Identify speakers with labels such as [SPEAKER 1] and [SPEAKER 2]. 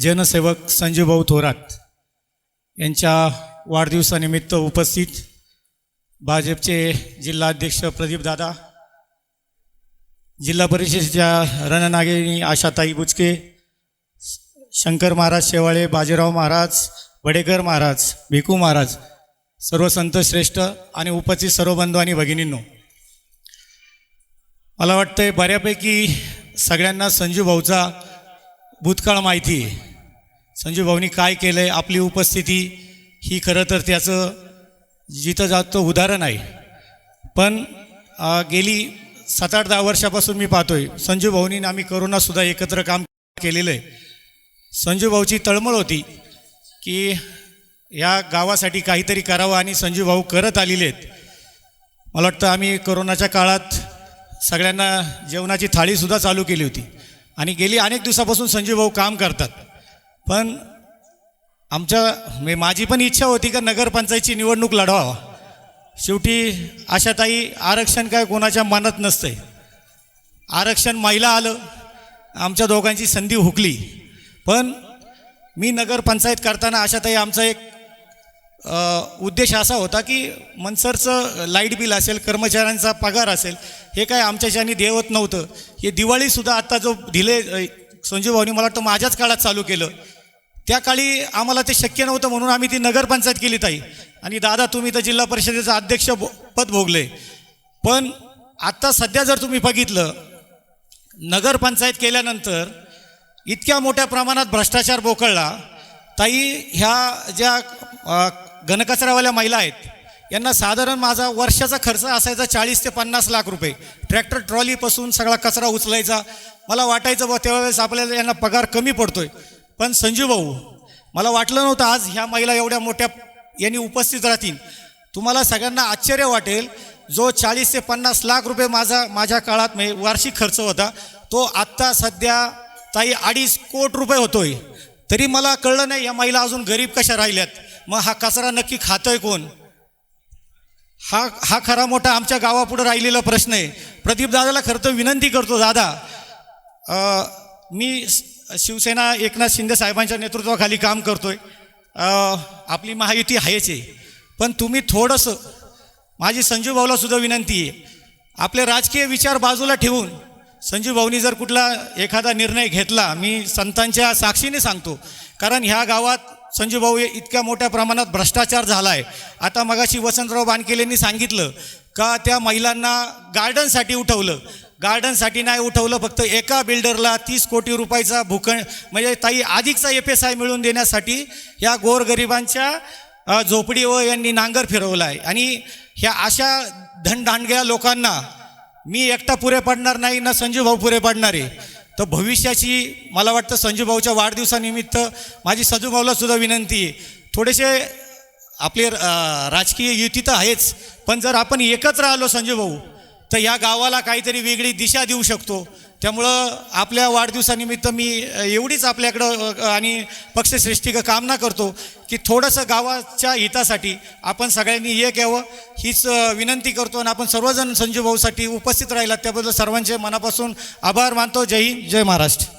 [SPEAKER 1] जनसेवक संजूभाऊ थोरात यांच्या वाढदिवसानिमित्त उपस्थित भाजपचे जिल्हाध्यक्ष प्रदीपदादा जिल्हा परिषदेच्या रणनागिनी आशाताई बुचके शंकर महाराज शेवाळे बाजीराव महाराज वडेकर महाराज भिकू महाराज सर्व संत श्रेष्ठ आणि उपस्थित सर्व बंधू आणि भगिनींनो मला वाटतंय बऱ्यापैकी सगळ्यांना संजू भाऊचा भूतकाळ माहिती आहे. संजू भाऊनी काय केलं आहे आपली उपस्थिती ही खरं तर त्याचं जिथं जातं उदाहरण आहे. पण गेली सात आठ दहा वर्षापासून मी पाहतोय संजू भाऊनी आम्ही करोनासुद्धा एकत्र काम केलेलं आहे. संजू भाऊची तळमळ होती की या गावासाठी काहीतरी करावं आणि संजू भाऊ करत आलेले आहेत. मला वाटतं आम्ही करोनाच्या काळात सगळ्यांना जेवणाची थाळीसुद्धा चालू केली होती. आणि गेली अनेक दिवसापासून संजीव भाऊ काम करतात. पण आमच्या म्हणजे माझी पण इच्छा होती का नगरपंचायतची निवडणूक लढवावा. शेवटी आशाताई आरक्षण काय कोणाच्या मनात नसतंय. आरक्षण महिला आलं आमच्या दोघांची संधी हुकली. पण मी नगरपंचायत करताना आशाताई आमचा एक उद्देश असा होता की मनसरचं लाइट बिल असेल कर्मचाऱ्यांचा पगार असेल हे काय आमच्याच्यानी देवत नव्हतं हे दिवाळीसुद्धा आत्ता जो दिले संजीव भाऊनी मला वाटतं माझ्याच काळात चालू केलं. त्या काळी आम्हाला ते शक्य नव्हतं म्हणून आम्ही ती नगरपंचायत केली ताई. आणि दादा तुम्ही तर जिल्हा परिषदेचं अध्यक्ष भो- पद भोगले. पण आत्ता सध्या जर तुम्ही बघितलं नगरपंचायत केल्यानंतर इतक्या मोठ्या प्रमाणात भ्रष्टाचार बोकळला ताई ह्या ज्या घनकचरावाल्या महिला आहेत यांना साधारण माझा वर्षाचा खर्च असायचा चाळीस ते पन्नास लाख रुपये. ट्रॅक्टर ट्रॉलीपासून सगळा कचरा उचलायचा. मला वाटायचं बा त्यावेळेस आपल्याला यांना पगार कमी पडतोय. पण संजू भाऊ मला वाटलं नव्हतं आज ह्या महिला एवढ्या मोठ्या यांनी उपस्थित राहतील. तुम्हाला सगळ्यांना आश्चर्य वाटेल जो चाळीस ते पन्नास लाख रुपये माझा माझ्या काळात म्हणजे वार्षिक खर्च होता तो आत्ता सध्या ताई अडीच कोट रुपये होतोय. तरी मला कळलं नाही या महिला अजून गरीब कशा राहिल्यात? मग हा कचरा नक्की खातोय कोण? हा हा खरा मोठा आमच्या गावापुढं राहिलेला प्रश्न आहे. प्रदीप दादाला खरं तर विनंती करतो दादा. आ, मी शिवसेना एकनाथ शिंदे साहेबांच्या नेतृत्वाखाली काम करतोय. आपली महायुती आहेच आहे. पण तुम्ही थोडंसं माझी संजू भाऊला सुद्धा विनंती आहे. आपले राजकीय विचार बाजूला ठेवून संजू भाऊनी जर कुठला एखादा निर्णय घेतला मी संतांच्या साक्षीने सांगतो. कारण ह्या गावात संजू भाऊ हे इतक्या मोठ्या प्रमाणात भ्रष्टाचार झाला आहे आता मगाशी वसंतराव बानकेलेंनी सांगितलं का त्या महिलांना गार्डनसाठी उठवलं. गार्डनसाठी नाही उठवलं फक्त एका बिल्डरला तीस कोटी रुपयाचा भूखंड म्हणजे ताई अधिकचा एफ एस आय मिळवून देण्यासाठी ह्या गोरगरिबांच्या झोपडीवर यांनी नांगर फिरवला आहे आणि ह्या अशा धनदांडग्या लोकांना मी एकटा पुरे पडणार नाही ना संजू भाऊ पुरे पडणार. आहे तर भविष्याची मला वाटतं संजू भाऊच्या वाढदिवसानिमित्त माझी संजू भाऊला सुद्धा विनंती आहे. थोडेसे आपले राजकीय युती तर आहेच पण जर आपण एकत्र आलो संजू भाऊ तर या गावाला काहीतरी वेगळी दिशा देऊ शकतो. त्यामुळं आपल्या वाढदिवसानिमित्त मी एवढीच आपल्याकडं आणि पक्षश्रेष्ठी कामना करतो की थोडंसं गावाच्या हितासाठी आपण सगळ्यांनी एक यावं हीच विनंती करतो आणि आपण सर्वजण संजू भाऊसाठी उपस्थित राहिलात. त्याबद्दल सर्वांचे मनापासून आभार मानतो. जय हिंद जय महाराष्ट्र.